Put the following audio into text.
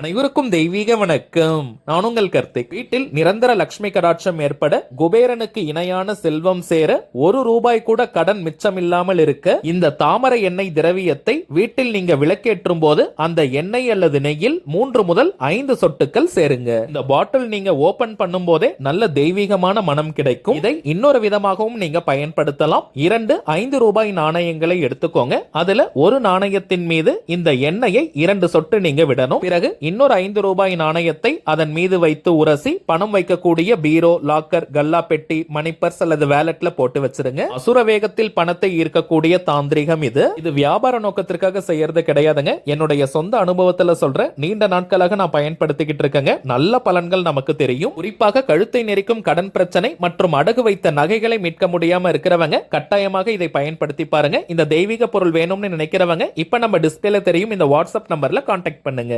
அனைவருக்கும் தெய்வீக வணக்கம். நான் உங்கள் கர்த்திக். வீட்டில் நிரந்தர லட்சுமி கடாட்சம் ஏற்பட குபேரனுக்கு இணையான செல்வம் சேர ஒரு ரூபாய் கூட கடன் மிச்சமில்லாமல் இருக்க இந்த தாமரை எண்ணெய் திரவியத்தை வீட்டில் நீங்க விளக்கேற்றும் போது அந்த எண்ணெய் அல்லது நெய்யில் மூன்று முதல் ஐந்து சொட்டுக்கள் சேருங்க. இந்த பாட்டில் நீங்க ஓபன் பண்ணும் போதே நல்ல தெய்வீகமான மனம் கிடைக்கும். இதை இன்னொரு விதமாகவும் நீங்க பயன்படுத்தலாம். இரண்டு ஐந்து ரூபாய் நாணயங்களை எடுத்துக்கோங்க. அதுல ஒரு நாணயத்தின் மீது இந்த எண்ணெயை இரண்டு சொட்டு நீங்க விடணும். பிறகு இன்னொரு ஐந்து ரூபாய் நாணயத்தை அதன் மீது வைத்து உரசி பணம் வைக்கக்கூடிய பீரோ லாக்கர் கல்லா பெட்டி மணி பர்ஸ் அல்லது வேலட்ல போட்டு வச்சிருங்க. அசுர வேகத்தில் பணத்தை ஈர்க்கக்கூடிய தாந்திரிகம் இது. இது வியாபார நோக்கத்திற்காக செய்யறது கிடையாதுங்க. என்னுடைய சொந்த அனுபவத்துல சொல்றேன் நீண்ட நாட்களாக நான் பயன்படுத்திக்கிட்டு இருக்கேங்க. நல்ல பலன்கள் நமக்கு தெரியும். குறிப்பாக கழுத்தை நெரிக்கும் கடன் பிரச்சனை மற்றும் அடகு வைத்த நகைகளை மீட்க முடியாம இருக்கிறவங்க கட்டாயமாக இதை பயன்படுத்தி பாருங்க. இந்த தெய்வீக பொருள் வேணும்னு நினைக்கிறவங்க இப்ப நம்ம டிஸ்பிளேல தெரியும். இந்த வாட்ஸ்அப் நம்பர்ல கான்டாக்ட் பண்ணுங்க.